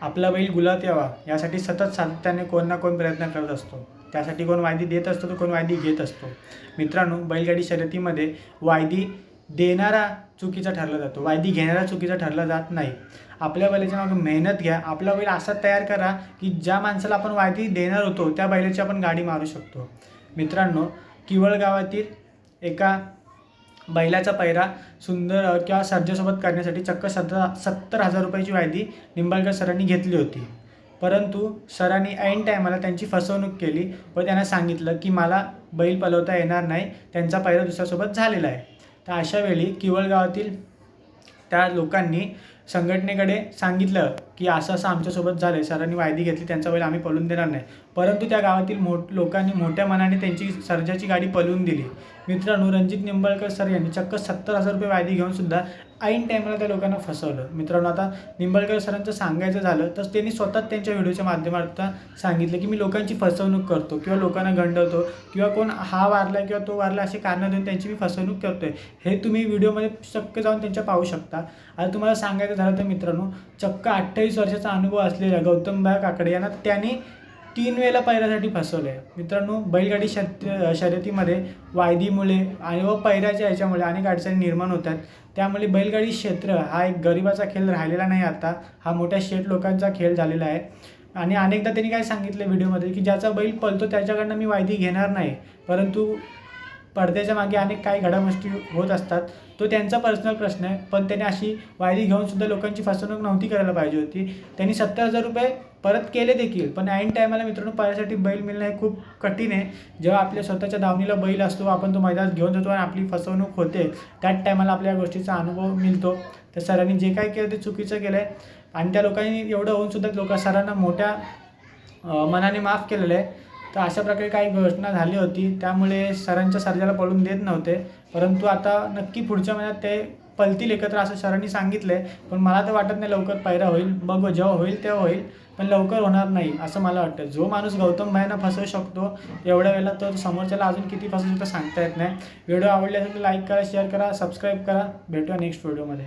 आपला बैल गुलात यावा यासाठी सतत सातत्याने कोण ना कोण प्रयत्न करत असतो. त्यासाठी कोण वायदी देत असतो तर कोण वायदी घेत असतो. मित्रांनो बैलगाडी शर्यतीमध्ये वायदी देणारा चुकीचा ठरला जातो. वायदी घेणारा चुकीचा ठरला जात नाही. आपल्या बैलाच्या मागे मेहनत घ्या. आपला बैल असा तयार करा की ज्या माणसाला आपण वायदी देणार होतो त्या बैलाची आपण गाडी मारू शकतो. मित्रांनो किवळ गावातील एका बैलाचा पैरा सुंदर किंवा सर्जासोबत करण्यासाठी चक्क सतरा सत्तर हजार रुपयाची वायदी निंबाळकर सरांनी घेतली होती. परंतु सरांनी ऐन टायमाला त्यांची फसवणूक केली व त्यांना सांगितलं की मला बैल पलवता येणार नाही त्यांचा पैरा दुसऱ्यासोबत झालेला आहे. तर अशावेळी किवळगावातील किवळ गावातील त्या लोकांनी संघटनेकडे सांगितलं की असं असं आमच्यासोबत झालं आहे सरांनी वायदी घेतली त्यांचा बैल आम्ही पळून देणार नाही. परंतु त्या गावातील मोठ लोकांनी मोठ्या मनाने त्यांची सर्जाची गाडी पळवून दिली. मित्रांनो रणजित निंबाळकर सर यांनी चक्क सत्तर हजार रुपये वायदी घेऊन सुद्धा ऐन टायमाला त्या लोकांना फसवलं. मित्रांनो आता निंबाळकर सरांचं सांगायचं झालं तर त्यांनी स्वतःच त्यांच्या व्हिडिओच्या माध्यमातून सांगितलं की मी लोकांची फसवणूक करतो किंवा लोकांना गंडवतो किंवा कोण हा वारला किंवा तो वारला अशी कारणं देऊन त्यांची मी फसवणूक करतोय. हे तुम्ही व्हिडिओमध्ये शक्य जाऊन त्यांच्या पाहू शकता. आता तुम्हाला सांगायचं झालं तर मित्रांनो. चक्क अठ्ठावीस वर्षाचा अनुभव असलेल्या गौतमबाई काकडे यांना त्याने तीन वेळेला पैऱ्यासाठी फसवलं आहे मित्रांनो बैलगाडी शर्त शर्यतीमध्ये वायदीमुळे आणि व पैऱ्याच्या याच्यामुळे अनेक अडचणी निर्माण होतात. त्यामुळे बैलगाडी क्षेत्र हा एक गरिबाचा खेळ राहिलेला नाही आता. हा मोठ्या शेठ लोकांचा खेळ झालेला आहे. आणि अनेकदा त्यांनी काय सांगितलं व्हिडिओमध्ये की ज्याचा बैल पळतो त्याच्याकडनं मी वायदी घेणार नाही. परंतु पडद्याच्या मागे अनेक काही घडामोष्टी होत असतात. तो त्यांचा पर्सनल प्रश्न आहे. पण त्याने अशी वायदी घेऊन सुद्धा लोकांची फसवणूक नव्हती करायला पाहिजे होती. त्यांनी सत्तर हजार रुपये परत केले देखील. पण ऐन टायमाला मित्रांनो पायासाठी बैल मिळणं हे खूप कठीण आहे. जेव्हा आपल्या स्वतःच्या दावणीला बैल असतो आपण तो मैदानात घेऊन जातो आणि आपली फसवणूक होते. त्याच टायमाला आपल्या या गोष्टीचा अनुभव मिळतो. तर सरांनी जे काय केलं ते चुकीचं केलं आहे आणि त्या लोकांनी एवढं होऊन सुद्धा लोक सरांना मोठ्या मनाने माफ केलेलं आहे. तर अशा प्रकारे काही घोषणा झाली होती. त्यामुळे सरांच्या सर्जाला पळून देत नव्हते. परंतु आता नक्की पुढच्या महिन्यात ते पलतील एकत्र असं सरांनी सांगितलं. आहे पण मला तर वाटत नाही लवकर पैरा होईल. बघू जेव्हा होईल तेव्हा होईल. पण लवकर होणार नाही असं मला वाटतं. जो माणूस गौतम भाईंना फसवू शकतो एवढ्या वेळेला तर समोरच्याला अजून किती फसवू शकतो सांगता येत नाही. व्हिडिओ आवडले असेल तर लाईक करा शेअर करा सबस्क्राईब करा. भेटूया नेक्स्ट व्हिडिओमध्ये.